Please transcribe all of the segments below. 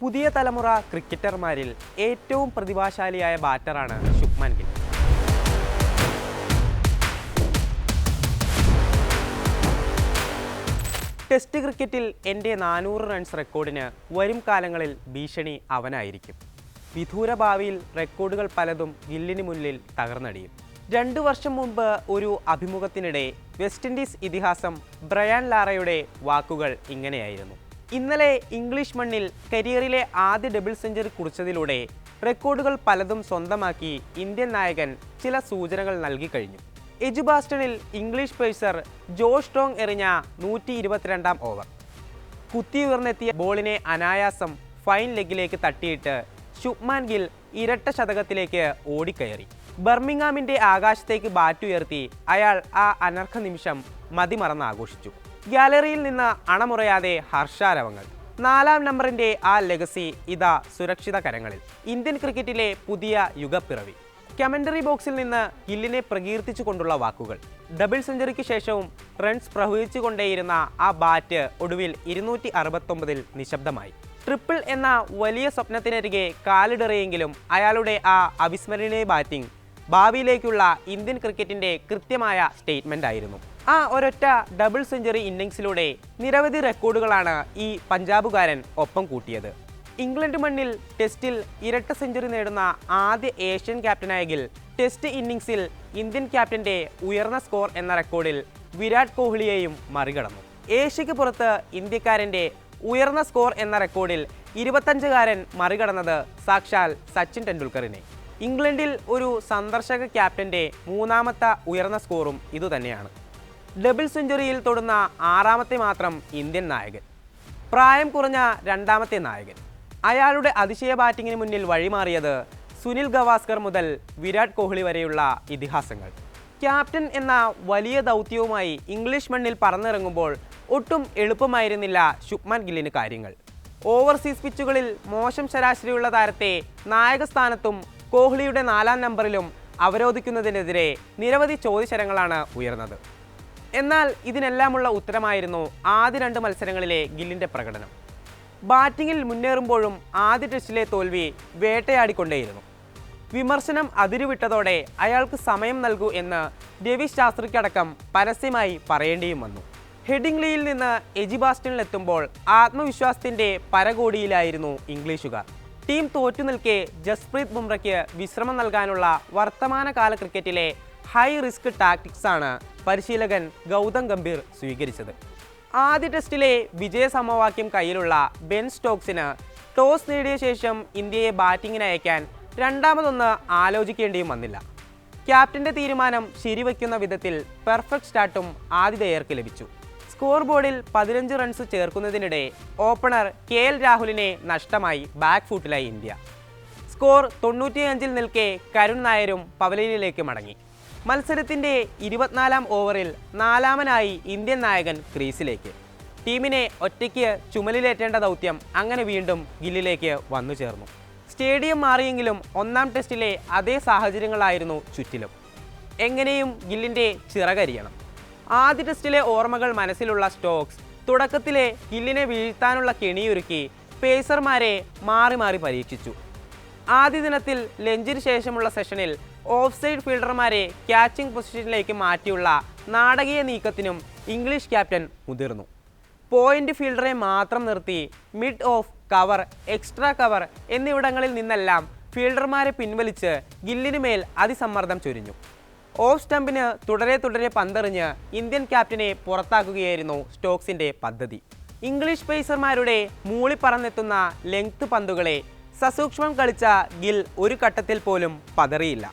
പുതിയ തലമുറ ക്രിക്കറ്റർമാരിൽ ഏറ്റവും പ്രതിഭാശാലിയായ ബാറ്ററാണ് ശുഭ്മാൻ ഗിൽ. ടെസ്റ്റ് ക്രിക്കറ്റിൽ എന്റെ നാനൂറ് റൺസ് റെക്കോർഡിന് വരും കാലങ്ങളിൽ ഭീഷണി അവനായിരിക്കും. വിദൂര ഭാവിയിൽ റെക്കോർഡുകൾ പലതും ഗില്ലിന് മുന്നിൽ തകർന്നടിയും. രണ്ട് വർഷം മുമ്പ് ഒരു അഭിമുഖത്തിനിടെ വെസ്റ്റ് ഇൻഡീസ് ഇതിഹാസം ബ്രയാൻ ലാറയുടെ വാക്കുകൾ ഇങ്ങനെയായിരുന്നു. ഇന്നലെ ഇംഗ്ലീഷ് മണ്ണിൽ കരിയറിലെ ആദ്യ ഡബിൾ സെഞ്ചുറി കുറിച്ചതിലൂടെ റെക്കോർഡുകൾ പലതും സ്വന്തമാക്കി ഇന്ത്യൻ നായകൻ ചില സൂചനകൾ നൽകി കഴിഞ്ഞു. എജുബാസ്റ്റണിൽ ഇംഗ്ലീഷ് പേസർ ജോ സ്ട്രോങ് എറിഞ്ഞ നൂറ്റി ഇരുപത്തിരണ്ടാം ഓവർ കുത്തിയുയർന്നെത്തിയ ബോളിനെ അനായാസം ഫൈൻ ലെഗിലേക്ക് തട്ടിയിട്ട് ശുഭ്മാൻ ഗിൽ ഇരട്ട ശതകത്തിലേക്ക് ഓടിക്കയറി. ബർമിംഗാമിന്റെ ആകാശത്തേക്ക് ബാറ്റുയർത്തി അയാൾ ആ അനർഘ നിമിഷം മതിമറന്ന് ആഘോഷിച്ചു ഗാലറിയിൽ നിന്ന് അണമുറയാതെ ഹർഷാരവങ്ങൾ. നാലാം നമ്പറിന്റെ ആ ലെഗസി ഇതാ സുരക്ഷിത കരങ്ങളിൽ. ഇന്ത്യൻ ക്രിക്കറ്റിലെ പുതിയ യുഗപ്പിറവി. കമന്ററി ബോക്സിൽ നിന്ന് ഗില്ലിനെ പ്രകീർത്തിച്ചുകൊണ്ടുള്ള വാക്കുകൾ. ഡബിൾ സെഞ്ചുറിക്ക് ശേഷവും റൺസ് പ്രവഹിച്ചുകൊണ്ടേയിരുന്ന ആ ബാറ്റ് ഒടുവിൽ ഇരുന്നൂറ്റി അറുപത്തൊമ്പതിൽ നിശബ്ദമായി. ട്രിപ്പിൾ എന്ന വലിയ സ്വപ്നത്തിനരികെ കാലിടറിയെങ്കിലും അയാളുടെ ആ അവിസ്മരണീയ ബാറ്റിംഗ് ഭാവിയിലേക്കുള്ള ഇന്ത്യൻ ക്രിക്കറ്റിന്റെ കൃത്യമായ സ്റ്റേറ്റ്മെന്റ് ആയിരുന്നു ആ ഒരൊറ്റ ഡബിൾ സെഞ്ചുറി ഇന്നിങ്സിലൂടെ നിരവധി റെക്കോർഡുകളാണ് ഈ പഞ്ചാബുകാരൻ ഒപ്പം കൂട്ടിയത്. ഇംഗ്ലണ്ട് മണ്ണിൽ ടെസ്റ്റിൽ ഇരട്ട സെഞ്ചുറി നേടുന്ന ആദ്യ ഏഷ്യൻ ക്യാപ്റ്റനായെങ്കിൽ ടെസ്റ്റ് ഇന്നിങ്സിൽ ഇന്ത്യൻ ക്യാപ്റ്റന്റെ ഉയർന്ന സ്കോർ എന്ന റെക്കോർഡിൽ വിരാട് കോഹ്ലിയെയും മറികടന്നു. ഏഷ്യയ്ക്ക് പുറത്ത് ഇന്ത്യക്കാരന്റെ ഉയർന്ന സ്കോർ എന്ന റെക്കോർഡിൽ ഇരുപത്തഞ്ചുകാരൻ മറികടന്നത് സാക്ഷാൽ സച്ചിൻ ടെണ്ടുൽക്കറിനെ. ഇംഗ്ലണ്ടിൽ ഒരു സന്ദർശക ക്യാപ്റ്റന്റെ മൂന്നാമത്തെ ഉയർന്ന സ്കോറും ഇതുതന്നെയാണ്. ഡബിൾ സെഞ്ചുറിയിൽ തൊടുന്ന ആറാമത്തെ മാത്രം ഇന്ത്യൻ നായകൻ. പ്രായം കുറഞ്ഞ രണ്ടാമത്തെ നായകൻ. അയാളുടെ അതിശയ ബാറ്റിങ്ങിന് മുന്നിൽ വഴിമാറിയത് സുനിൽ ഗവാസ്കർ മുതൽ വിരാട് കോഹ്ലി വരെയുള്ള ഇതിഹാസങ്ങൾ. ക്യാപ്റ്റൻ എന്ന വലിയ ദൗത്യവുമായി ഇംഗ്ലീഷ് മണ്ണിൽ പറന്നിറങ്ങുമ്പോൾ ഒട്ടും എളുപ്പമായിരുന്നില്ല ശുഭ്മാൻ ഗില്ലിന് കാര്യങ്ങൾ. ഓവർസീസ് പിച്ചുകളിൽ മോശം ശരാശരിയുള്ള താരത്തെ നായക സ്ഥാനത്തും കോഹ്ലിയുടെ നാലാം നമ്പറിലും അവരോധിക്കുന്നതിനെതിരെ നിരവധി ചോദ്യശരങ്ങളാണ് ഉയർന്നത്. എന്നാൽ ഇതിനെല്ലാമുള്ള ഉത്തരമായിരുന്നു ആദ്യ രണ്ട് മത്സരങ്ങളിലെ ഗില്ലിന്റെ പ്രകടനം. ബാറ്റിങ്ങിൽ മുന്നേറുമ്പോഴും ആദ്യ ടെസ്റ്റിലെ തോൽവി വേട്ടയാടിക്കൊണ്ടേയിരുന്നു. വിമർശനം അതിരുവിട്ടതോടെ അയാൾക്ക് സമയം നൽകൂ എന്ന് രവി ശാസ്ത്രിക്കടക്കം പരസ്യമായി പറയേണ്ടിയും വന്നു. ഹെഡിംഗ്ലിയിൽ നിന്ന് എജിബാസ്റ്റണിലെത്തുമ്പോൾ ആത്മവിശ്വാസത്തിന്റെ പരകോടിയിലായിരുന്നു ഇംഗ്ലീഷുകാർ. ടീം തോറ്റു നിൽക്കെ ജസ്പ്രീത് ബുംറയ്ക്ക് വിശ്രമം നൽകാനുള്ള വർത്തമാനകാല ക്രിക്കറ്റിലെ ഹൈ റിസ്ക് ടാക്ടിക്സ് ആണ് പരിശീലകൻ ഗൗതം ഗംഭീർ സ്വീകരിച്ചത്. ആദ്യ ടെസ്റ്റിലെ വിജയ സമവാക്യം കയ്യിലുള്ള ബെൻ സ്റ്റോക്സിന് ടോസ് നേടിയ ശേഷം ഇന്ത്യയെ ബാറ്റിങ്ങിന് അയക്കാൻ രണ്ടാമതൊന്ന് ആലോചിക്കേണ്ടിയും വന്നില്ല. ക്യാപ്റ്റന്റെ തീരുമാനം ശരിവയ്ക്കുന്ന വിധത്തിൽ പെർഫെക്റ്റ് സ്റ്റാർട്ടും ആതിഥേയർക്ക് ലഭിച്ചു. സ്കോർ ബോർഡിൽ പതിനഞ്ച് റൺസ് ചേർക്കുന്നതിനിടെ ഓപ്പണർ കെ എൽ രാഹുലിനെ നഷ്ടമായി ബാക്ക് ഫൂട്ടിലായി ഇന്ത്യ. സ്കോർ തൊണ്ണൂറ്റിയഞ്ചിൽ നിൽക്കെ കരുൺ നായരും പവലിയനിലേക്ക് മടങ്ങി. മത്സരത്തിന്റെ ഇരുപത്തിനാലാം ഓവറിൽ നാലാമനായി ഇന്ത്യൻ നായകൻ ക്രീസിലേക്ക് ടീമിനെ ഒറ്റയ്ക്ക് ചുമലിലേറ്റേണ്ട ദൗത്യം അങ്ങനെ വീണ്ടും ഗില്ലിലേക്ക് വന്നു ചേർന്നു. സ്റ്റേഡിയം മാറിയെങ്കിലും ഒന്നാം ടെസ്റ്റിലെ അതേ സാഹചര്യങ്ങളായിരുന്നു ചുറ്റിലും. എങ്ങനെയും ഗില്ലിന്റെ ചിറകരിയണം. ആദ്യ ടെസ്റ്റിലെ ഓർമ്മകൾ മനസ്സിലുള്ള സ്റ്റോക്സ് തുടക്കത്തിലെ ഗില്ലിനെ വീഴ്ത്താനുള്ള കെണിയൊരുക്കി പേസർമാരെ മാറി മാറി പരീക്ഷിച്ചു. ആദ്യ ദിനത്തിൽ ലഞ്ചിന് ശേഷമുള്ള സെഷനിൽ ഓഫ് സൈഡ് ഫീൽഡർമാരെ ക്യാച്ചിംഗ് പൊസിഷനിലേക്ക് മാറ്റിയുള്ള നാടകീയ നീക്കത്തിനും ഇംഗ്ലീഷ് ക്യാപ്റ്റൻ മുതിർന്നു. പോയിന്റ് ഫീൽഡറെ മാത്രം നിർത്തി mid off cover extra cover എന്നിവിടങ്ങളിൽ നിന്നെല്ലാം ഫീൽഡർമാരെ പിൻവലിച്ച് ഗില്ലിന് മേൽ അതിസമ്മർദ്ദം ചൊരിഞ്ഞു. ഓഫ് സ്റ്റംപിന് തുടരെ തുടരെ പന്തെറിഞ്ഞ് ഇന്ത്യൻ ക്യാപ്റ്റനെ പുറത്താക്കുകയായിരുന്നു സ്റ്റോക്സിന്റെ പദ്ധതി. ഇംഗ്ലീഷ് പേസർമാരുടെ മൂളി മൂളിപ്പറന്നെത്തുന്ന ലെങ്ത് പന്തുകളെ സസൂക്ഷ്മം കളിച്ച ഗിൽ ഒരു ഘട്ടത്തിൽ പോലും പതറിയില്ല.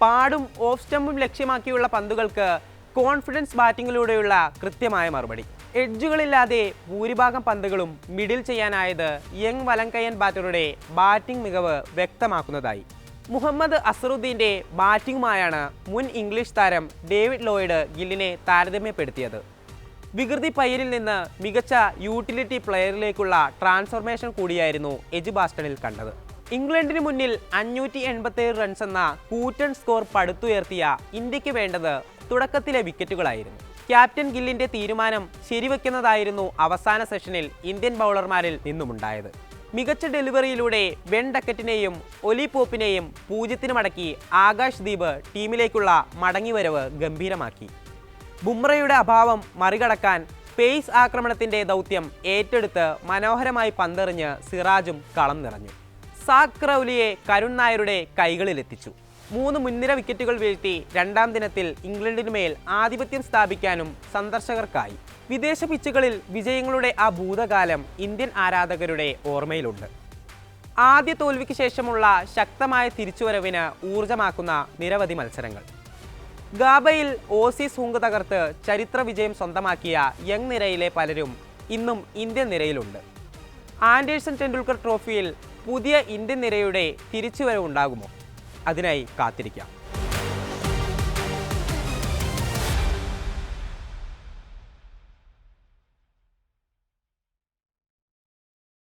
പാടും ഓഫ് സ്റ്റമ്പും ലക്ഷ്യമാക്കിയുള്ള പന്തുകൾക്ക് കോൺഫിഡൻസ് ബാറ്റിങ്ങിലൂടെയുള്ള കൃത്യമായ മറുപടി. എഡ്ജുകളില്ലാതെ ഭൂരിഭാഗം പന്തുകളും മിഡിൽ ചെയ്യാനായത് യങ് വലങ്കയ്യൻ ബാറ്ററുടെ ബാറ്റിംഗ് മികവ് വ്യക്തമാക്കുന്നതായി. മുഹമ്മദ് അസറുദ്ദീന്റെ ബാറ്റിംഗുമായാണ് മുൻ ഇംഗ്ലീഷ് താരം ഡേവിഡ് ലോയിഡ് ഗില്ലിനെ താരതമ്യപ്പെടുത്തിയത്. വികൃതി പയ്യനിൽ നിന്ന് മികച്ച യൂട്ടിലിറ്റി പ്ലെയറിലേക്കുള്ള ട്രാൻസ്ഫോർമേഷൻ കൂടിയായിരുന്നു എജുബാസ്റ്റണിൽ കണ്ടത്. ഇംഗ്ലണ്ടിന് മുന്നിൽ അഞ്ഞൂറ്റി എൺപത്തേഴ് റൺസ് എന്ന കൂറ്റൻ സ്കോർ പടുത്തുയർത്തിയ ഇന്ത്യയ്ക്ക് വേണ്ടത് തുടക്കത്തിലെ വിക്കറ്റുകളായിരുന്നു ക്യാപ്റ്റൻ ഗില്ലിന്റെ തീരുമാനം ശരിവെക്കുന്നതായിരുന്നു അവസാന സെഷനിൽ ഇന്ത്യൻ ബൗളർമാരിൽ നിന്നുമുണ്ടായത്. മികച്ച ഡെലിവറിയിലൂടെ വെണ്ടക്കറ്റിനെയും ഒലി പോപ്പിനെയും പൂജ്യത്തിന് മടക്കി ആകാശ് ദീപ് ടീമിലേക്കുള്ള മടങ്ങിവരവ് ഗംഭീരമാക്കി. ബുംറയുടെ അഭാവം മറികടക്കാൻ പേസ് ആക്രമണത്തിന്റെ ദൗത്യം ഏറ്റെടുത്ത് മനോഹരമായി പന്തെറിഞ്ഞ് സിറാജും കളം നിറഞ്ഞു. സാക് റൗലിയെ കരുൺ നായരുടെ കൈകളിലെത്തിച്ചു. മൂന്ന് മുൻനിര വിക്കറ്റുകൾ വീഴ്ത്തി രണ്ടാം ദിനത്തിൽ ഇംഗ്ലണ്ടിനുമേൽ ആധിപത്യം സ്ഥാപിക്കാനും സന്ദർശകർക്കായി. വിദേശ പിച്ചുകളിൽ വിജയങ്ങളുടെ ആ ഭൂതകാലം ഇന്ത്യൻ ആരാധകരുടെ ഓർമ്മയിലുണ്ട്. ആദ്യ തോൽവിക്ക് ശേഷമുള്ള ശക്തമായ തിരിച്ചുവരവിന് ഊർജമാക്കുന്ന നിരവധി മത്സരങ്ങൾ. ഗാബയിൽ ഓസീസ് ഹുങ്ക് തകർത്ത് ചരിത്ര വിജയം സ്വന്തമാക്കിയ യങ് നിരയിലെ പലരും ഇന്നും ഇന്ത്യൻ നിരയിലുണ്ട്. ആൻഡേഴ്സൺ ടെണ്ടുൽക്കർ ട്രോഫിയിൽ പുതിയ ഇന്ത്യൻ നിരയുടെ തിരിച്ചുവരവുണ്ടാകുമോ? അതിനായി കാത്തിരിക്കാം.